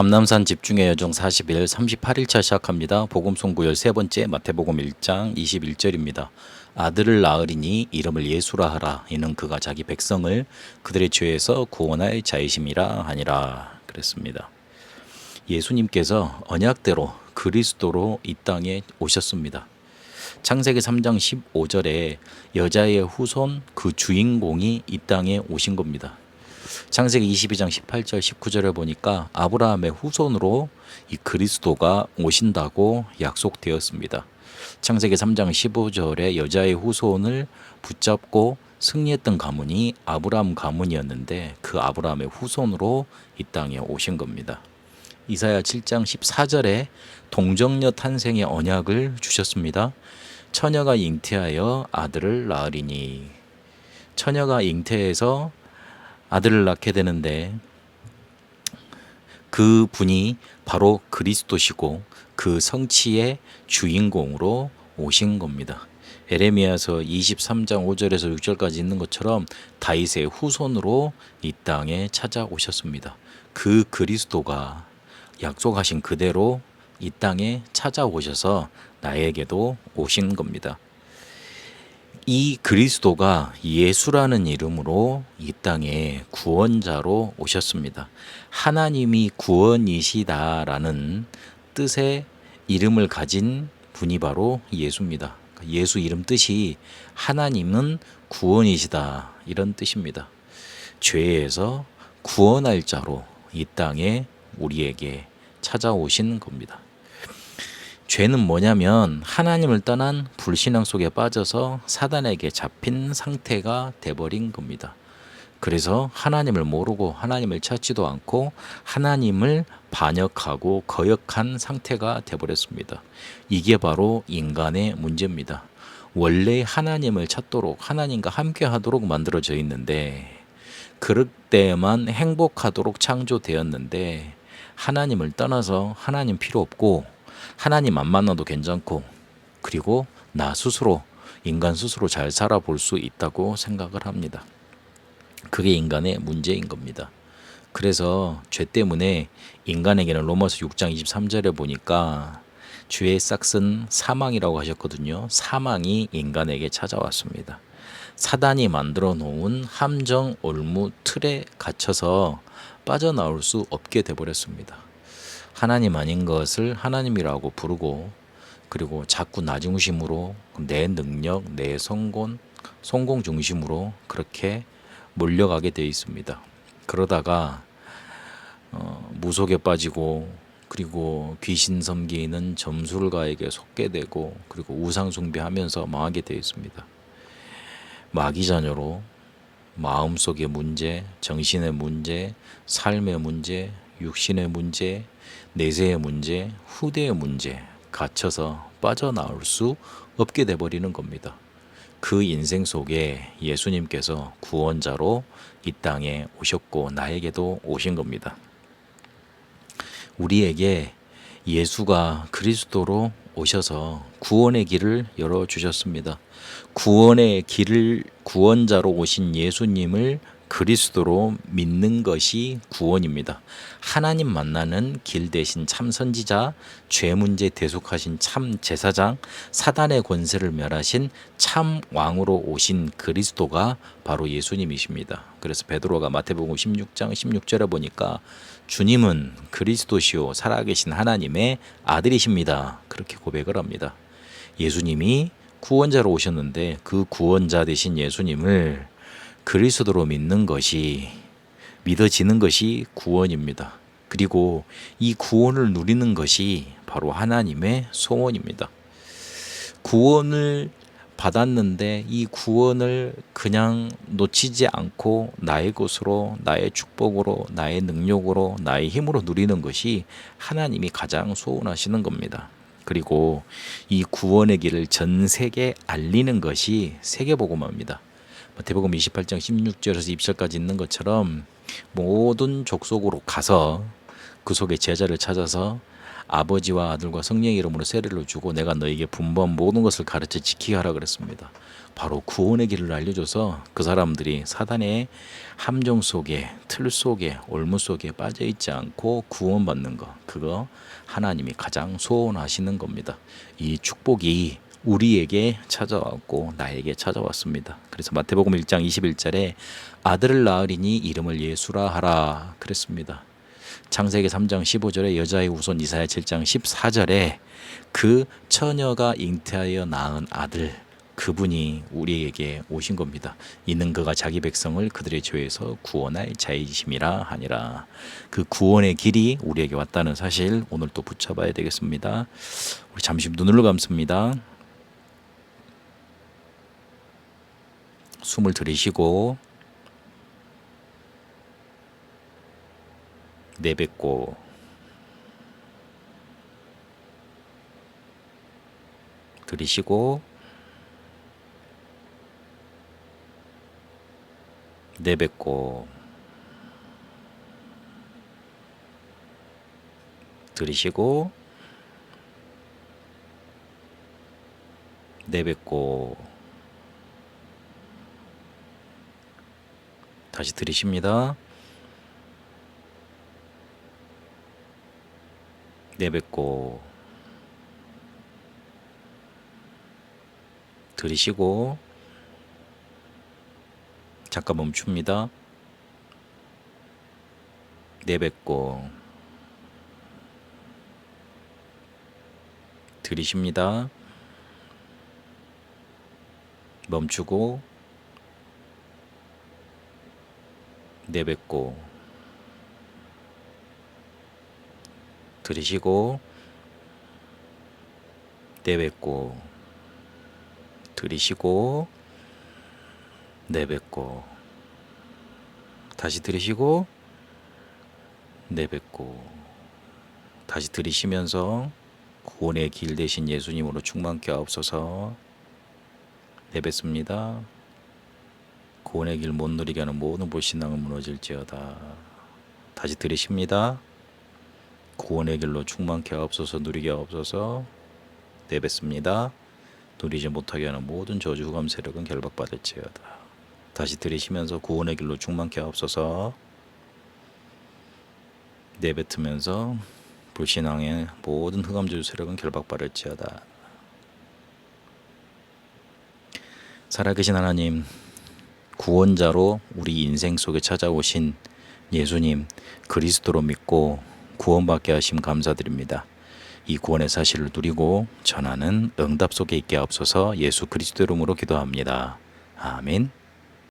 감남산 집중의 여정 40일 38일차 시작합니다. 복음 송구 13번째 마태복음 1장 21절입니다. 아들을 낳으리니 이름을 예수라 하라. 이는 그가 자기 백성을 그들의 죄에서 구원할 자이심이라 하니라. 그랬습니다. 예수님께서 언약대로 그리스도로 이 땅에 오셨습니다. 창세기 3장 15절에 여자의 후손 그 주인공이 이 땅에 오신 겁니다. 창세기 22장 18절 19절을 보니까 아브라함의 후손으로 이 그리스도가 오신다고 약속되었습니다. 창세기 3장 15절에 여자의 후손을 붙잡고 승리했던 가문이 아브라함 가문이었는데 그 아브라함의 후손으로 이 땅에 오신 겁니다. 이사야 7장 14절에 동정녀 탄생의 언약을 주셨습니다. 처녀가 잉태하여 아들을 낳으리니 처녀가 잉태해서 아들을 낳게 되는데 그 분이 바로 그리스도시고 그 성취의 주인공으로 오신 겁니다. 에레미야서 23장 5절에서 6절까지 있는 것처럼 다윗의 후손으로 이 땅에 찾아오셨습니다. 그 그리스도가 약속하신 그대로 이 땅에 찾아오셔서 나에게도 오신 겁니다. 이 그리스도가 예수라는 이름으로 이 땅에 구원자로 오셨습니다. 하나님이 구원이시다라는 뜻의 이름을 가진 분이 바로 예수입니다. 예수 이름 뜻이 하나님은 구원이시다 이런 뜻입니다. 죄에서 구원할 자로 이 땅에 우리에게 찾아오신 겁니다. 죄는 뭐냐면 하나님을 떠난 불신앙 속에 빠져서 사단에게 잡힌 상태가 돼버린 겁니다. 그래서 하나님을 모르고 하나님을 찾지도 않고 하나님을 반역하고 거역한 상태가 돼버렸습니다. 이게 바로 인간의 문제입니다. 원래 하나님을 찾도록 하나님과 함께 하도록 만들어져 있는데 그럴 때만 행복하도록 창조되었는데 하나님을 떠나서 하나님 필요 없고 하나님 안 만나도 괜찮고 그리고 나 스스로 인간 스스로 잘 살아볼 수 있다고 생각을 합니다. 그게 인간의 문제인 겁니다. 그래서 죄 때문에 인간에게는 로마서 6장 23절에 보니까 죄의 싹은 사망이라고 하셨거든요. 사망이 인간에게 찾아왔습니다. 사단이 만들어 놓은 함정 올무 틀에 갇혀서 빠져나올 수 없게 돼 버렸습니다. 하나님 아닌 것을 하나님이라고 부르고 그리고 자꾸 나 중심으로 내 능력, 내 성공, 성공 중심으로 그렇게 몰려가게 돼 있습니다. 그러다가 어, 무속에 빠지고 그리고 귀신 섬기는 점술가에게 속게 되고 그리고 우상 숭배하면서 망하게 되어 있습니다. 마귀 자녀로 마음속의 문제, 정신의 문제, 삶의 문제, 육신의 문제, 내세의 문제, 후대의 문제 갇혀서 빠져나올 수 없게 돼 버리는 겁니다. 그 인생 속에 예수님께서 구원자로 이 땅에 오셨고 나에게도 오신 겁니다. 우리에게 예수가 그리스도로 오셔서 구원의 길을 열어 주셨습니다. 구원의 길을 구원자로 오신 예수님을 그리스도로 믿는 것이 구원입니다. 하나님 만나는 길 대신 참 선지자, 죄 문제 대속하신 참 제사장, 사단의 권세를 멸하신 참 왕으로 오신 그리스도가 바로 예수님이십니다. 그래서 베드로가 마태복음 16장 16절에 보니까 주님은 그리스도시요 살아계신 하나님의 아들이십니다. 그렇게 고백을 합니다. 예수님이 구원자로 오셨는데 그 구원자 되신 예수님을 그리스도로 믿는 것이 믿어지는 것이 구원입니다. 그리고 이 구원을 누리는 것이 바로 하나님의 소원입니다. 구원을 받았는데 이 구원을 그냥 놓치지 않고 나의 것으로 나의 축복으로 나의 능력으로 나의 힘으로 누리는 것이 하나님이 가장 소원하시는 겁니다. 그리고 이 구원의 길을 전 세계에 알리는 것이 세계복음화입니다. 마태복음 28장 16절에서 20절까지 있는 것처럼 모든 족속으로 가서 그 속에 제자를 찾아서 아버지와 아들과 성령의 이름으로 세례를 주고 내가 너에게 분번 모든 것을 가르쳐 지키게 하라 그랬습니다. 바로 구원의 길을 알려줘서 그 사람들이 사단의 함정 속에 틀 속에 올무 속에 빠져 있지 않고 구원받는 거 그거 하나님이 가장 소원하시는 겁니다. 이 축복이 우리에게 찾아왔고 나에게 찾아왔습니다. 그래서 마태복음 1장 21절에 아들을 낳으리니 이름을 예수라 하라 그랬습니다. 창세기 3장 15절에 여자의 후손 이사야 7장 14절에 그 처녀가 잉태하여 낳은 아들 그분이 우리에게 오신 겁니다. 이는 그가 자기 백성을 그들의 죄에서 구원할 자이심이라 하니라. 그 구원의 길이 우리에게 왔다는 사실 오늘 또 붙여봐야 되겠습니다. 우리 잠시 눈을 감습니다. 숨을 들이쉬고 내뱉고 들이쉬고 내뱉고 들이쉬고 내뱉고 다시 들이쉽니다. 내뱉고 들이쉬고 잠깐 멈춥니다. 내뱉고 들이쉽니다. 멈추고 내뱉고 들이쉬고 내뱉고 들이쉬고 내뱉고 다시 들이쉬고 내뱉고 다시 들이쉬면서 구원의 길 대신 예수님으로 충만케 하옵소서 내뱉습니다. 구원의 길 못 누리게 하는 모든 불신앙은 무너질지어다. 다시 들이쉽니다. 구원의 길로 충만케 하옵소서 누리게 하옵소서 내뱉습니다. 누리지 못하게 하는 모든 저주 후감 세력은 결박받을지어다. 다시 들이쉬면서 구원의 길로 충만케 하옵소서 내뱉으면서 불신앙의 모든 흑암 저주 세력은 결박받을지어다. 살아계신 하나님 구원자로 우리 인생 속에 찾아오신 예수님 그리스도로 믿고 구원받게 하심 감사드립니다. 이 구원의 사실을 누리고 전하는 응답 속에 있게 하옵소서 예수 그리스도 이름으로 기도합니다. 아멘.